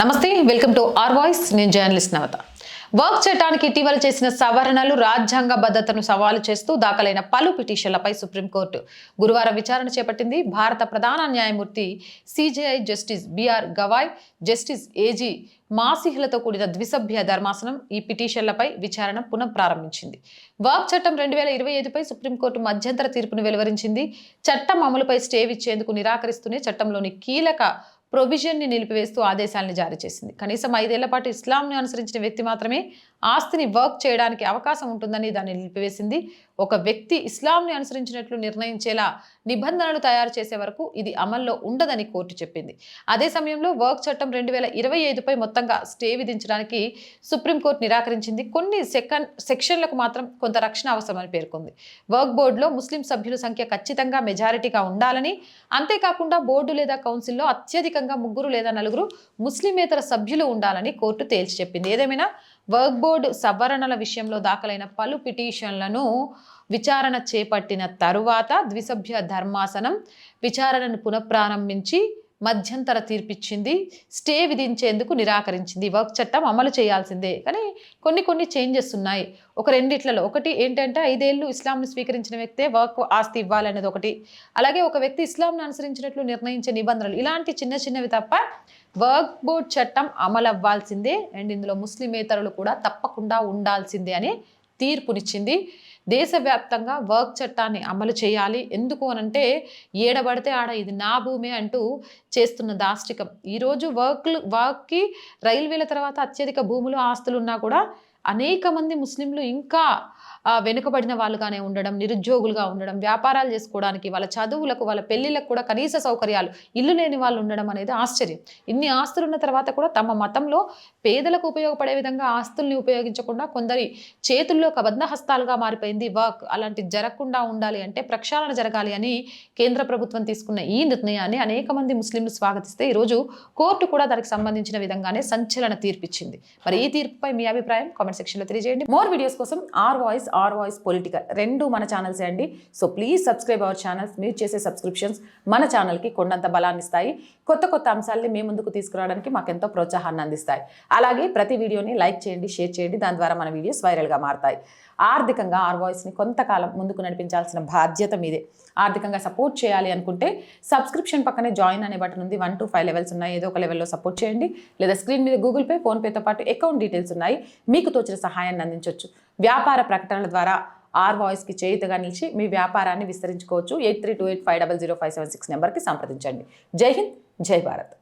నమస్తే welcome to R voice. నేను journalist నవత. వర్క్ చట్టానికి ఇటీవల చేసిన సవరణలు రాజ్యాంగ భద్రతను సవాలు చేస్తూ దాఖలైన పలు పిటిషన్లపై సుప్రీంకోర్టు గురువారం విచారణ చేపట్టింది. భారత ప్రధాన న్యాయమూర్తి CJI justice BR Gavai justice AG మాసిహ్లతో కూడిన ద్విసభ్య ధర్మాసనం ఈ పిటిషన్లపై విచారణ పునః ప్రారంభించింది వర్క్ చట్టం రెండు వేల ఇరవై ఐదుపై సుప్రీంకోర్టు మధ్యంతర తీర్పును వెలువరించింది. చట్టం అమలుపై స్టే ఇచ్చేందుకు నిరాకరిస్తూనే చట్టంలోని కీలక ప్రొవిజన్ని నిలిపివేస్తూ ఆదేశాలను జారీ చేసింది. కనీసం ఐదేళ్ళ పాటు ఇస్లాంను అనుసరించిన వ్యక్తి మాత్రమే ఆస్తిని వర్క్ చేయడానికి అవకాశం ఉంటుందని దాన్ని నిలిపివేసింది. ఒక వ్యక్తి ఇస్లాంని అనుసరించినట్లు నిర్ణయించేలా నిబంధనలు తయారు చేసే వరకు ఇది అమల్లో ఉండదని కోర్టు చెప్పింది. అదే సమయంలో వర్క్ చట్టం రెండు వేల ఇరవై ఐదుపై మొత్తంగా స్టే విధించడానికి సుప్రీంకోర్టు నిరాకరించింది. కొన్ని సెకన్ సెక్షన్లకు మాత్రం కొంత రక్షణ అవసరమని పేర్కొంది. వర్క్ బోర్డులో ముస్లిం సభ్యుల సంఖ్య ఖచ్చితంగా మెజారిటీగా ఉండాలని అంతేకాకుండా బోర్డు లేదా కౌన్సిల్లో అత్యధికంగా ముగ్గురు లేదా నలుగురు ముస్లిమేతర సభ్యులు ఉండాలని కోర్టు తేల్చి చెప్పింది. ఏదేమైనా వర్క్ బోర్డు సవరణల విషయంలో దాఖలైన పలు పిటిషన్లను విచారణ చేపట్టిన తరువాత ద్విసభ్య ధర్మాసనం విచారణను పునఃప్రారంభించి మధ్యంతర తీర్పిచ్చింది స్టే విధించేందుకు నిరాకరించింది. వర్క్ చట్టం అమలు చేయాల్సిందే. కానీ కొన్ని కొన్ని చేంజెస్ ఉన్నాయి. ఒక రెండిట్లలో ఒకటి ఏంటంటే ఐదేళ్ళు ఇస్లాంను స్వీకరించిన వ్యక్తే వర్క్ ఆస్తి ఇవ్వాలనేది ఒకటి. అలాగే ఒక వ్యక్తి ఇస్లాంను అనుసరించినట్లు నిర్ణయించే నిబంధనలు. ఇలాంటి చిన్న చిన్నవి తప్ప వర్క్ బోర్డ్ చట్టం అమలు అవ్వాల్సిందే అండ్ ఇందులో ముస్లిమేతరులు కూడా తప్పకుండా ఉండాల్సిందే అని తీర్పునిచ్చింది. దేశవ్యాప్తంగా వర్క్ చట్టాన్ని అమలు చేయాలి. ఎందుకు అనంటే ఏడబడితే ఆడ ఇది నా భూమి అంటూ చేస్తున్న దాష్టికం. ఈరోజు వర్క్లు వర్క్కి రైల్వేల తర్వాత అత్యధిక భూములు ఆస్తులు ఉన్నా కూడా అనేక మంది ముస్లింలు ఇంకా వెనుకబడిన వాళ్ళుగానే ఉండడం నిరుద్యోగులుగా ఉండడం వ్యాపారాలు చేసుకోవడానికి వాళ్ళ చదువులకు వాళ్ళ పెళ్ళిళ్ళకు కూడా కనీస సౌకర్యాలు ఇల్లు లేని వాళ్ళు ఉండడం అనేది ఆశ్చర్యం. ఇన్ని ఆస్తులు ఉన్న తర్వాత కూడా తమ మతంలో పేదలకు ఉపయోగపడే విధంగా ఆస్తుల్ని ఉపయోగించకుండా కొందరి చేతుల్లో కబంధ హస్తాలుగా మారిపోయింది వర్క్. అలాంటి జరగకుండా ఉండాలి అంటే ప్రక్షాళన జరగాలి అని కేంద్ర ప్రభుత్వం తీసుకున్న ఈ నిర్ణయాన్ని అనేక మంది ముస్లింలు స్వాగతిస్తే ఈరోజు కోర్టు కూడా దానికి సంబంధించిన విధంగానే సంచలన తీర్పిచ్చింది. మరి ఈ తీర్పుపై మీ అభిప్రాయం? కామెంట్ సెక్షన్లో తెలియజేయండి. మోర్ వీడియోస్ కోసం R voice R voice political రెండు మన ఛానల్సే అండి. So please subscribe our channels మీరు చేసే సబ్స్క్రిప్షన్స్ మన ఛానల్కి కొండంత బలాన్ని ఇస్తాయి. కొత్త కొత్త అంశాలని మీ ముందుకు తీసుకురావడానికి మాకు ఎంతో ప్రోత్సాహాన్ని అందిస్తాయి. అలాగే ప్రతి వీడియోని లైక్ చేయండి షేర్ చేయండి. దాని ద్వారా మన వీడియోస్ వైరల్గా మారతాయి. ఆర్థికంగా ఆర్ వాయిస్ని కొంతకాలం ముందుకు నడిపించాల్సిన బాధ్యత మీదే. ఆర్థికంగా సపోర్ట్ చేయాలి అనుకుంటే సబ్స్క్రిప్షన్ పక్కనే జాయిన్ అనే బటన్ ఉంది. వన్ టు ఫైవ్ లెవెల్స్ ఉన్నాయి. ఏదో ఒక లెవెల్లో సపోర్ట్ చేయండి. లేదా స్క్రీన్ మీద గూగుల్ పే ఫోన్పేతో పాటు అకౌంట్ డీటెయిల్స్ ఉన్నాయి. మీకు తోచిన సహాయాన్ని అందించవచ్చు వ్యాపార ప్రకటనల ద్వారా ఆర్ వాయిస్కి చేయుతగా నిలిచి మీ వ్యాపారాన్ని విస్తరించుకోవచ్చు. Eight three two eight five double zero five seven six నెంబర్కి సంప్రదించండి. జై హింద్ జై భారత్.